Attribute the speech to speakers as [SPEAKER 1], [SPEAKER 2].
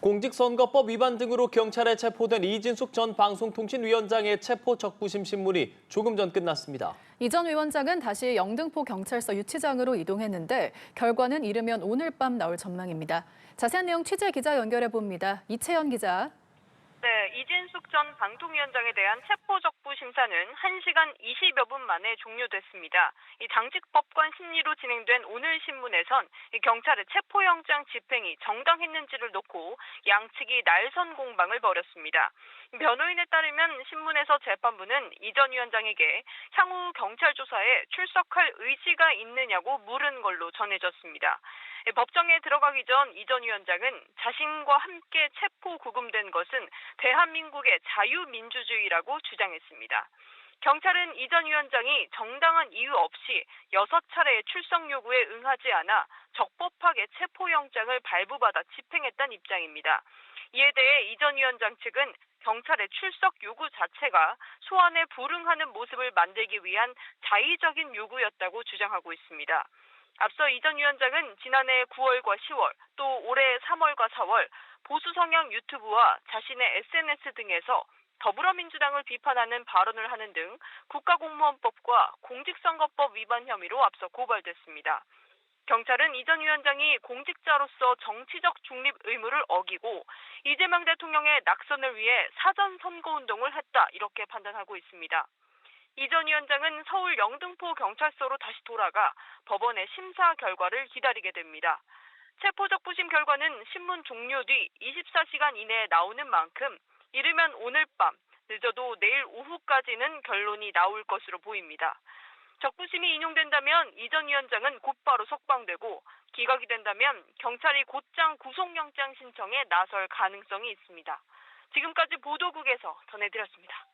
[SPEAKER 1] 공직선거법 위반 등으로 경찰에 체포된 이진숙 전 방송통신위원장의 체포 적부심 신문이 조금 전 끝났습니다.
[SPEAKER 2] 이 전 위원장은 다시 영등포 경찰서 유치장으로 이동했는데 결과는 이르면 오늘 밤 나올 전망입니다. 자세한 내용 취재 기자 연결해 봅니다. 이채연 기자.
[SPEAKER 3] 네, 이진숙 전 방통위원장에 대한 체포적부 심사는 1시간 20여 분 만에 종료됐습니다. 이 당직법관 심리로 진행된 오늘 신문에선 이 경찰의 체포영장 집행이 정당했는지를 놓고 양측이 날선 공방을 벌였습니다. 변호인에 따르면 신문에서 재판부는 이 전 위원장에게 향후 경찰 조사에 출석할 의지가 있느냐고 물은 걸로 전해졌습니다. 예, 법정에 들어가기 전 이전 위원장은 자신과 함께 체포 구금된 것은 대한민국의 자유민주주의라고 주장했습니다. 경찰은 이전 위원장이 정당한 이유 없이 여섯 차례의 출석 요구에 응하지 않아 적법하게 체포영장을 발부받아 집행했다는 입장입니다. 이에 대해 이전 위원장 측은 경찰의 출석 요구 자체가 소환에 불응하는 모습을 만들기 위한 자의적인 요구였다고 주장하고 있습니다. 앞서 이 전 위원장은 지난해 9월과 10월 또 올해 3월과 4월 보수 성향 유튜브와 자신의 SNS 등에서 더불어민주당을 비판하는 발언을 하는 등 국가공무원법과 공직선거법 위반 혐의로 앞서 고발됐습니다. 경찰은 이 전 위원장이 공직자로서 정치적 중립 의무를 어기고 이재명 대통령의 낙선을 위해 사전 선거 운동을 했다 이렇게 판단하고 있습니다. 이 전 위원장은 서울 영등포 경찰서로 다시 돌아가 법원의 심사 결과를 기다리게 됩니다. 체포적 부심 결과는 신문 종료 뒤 24시간 이내에 나오는 만큼 이르면 오늘 밤, 늦어도 내일 오후까지는 결론이 나올 것으로 보입니다. 적부심이 인용된다면 이 전 위원장은 곧바로 석방되고 기각이 된다면 경찰이 곧장 구속영장 신청에 나설 가능성이 있습니다. 지금까지 보도국에서 전해드렸습니다.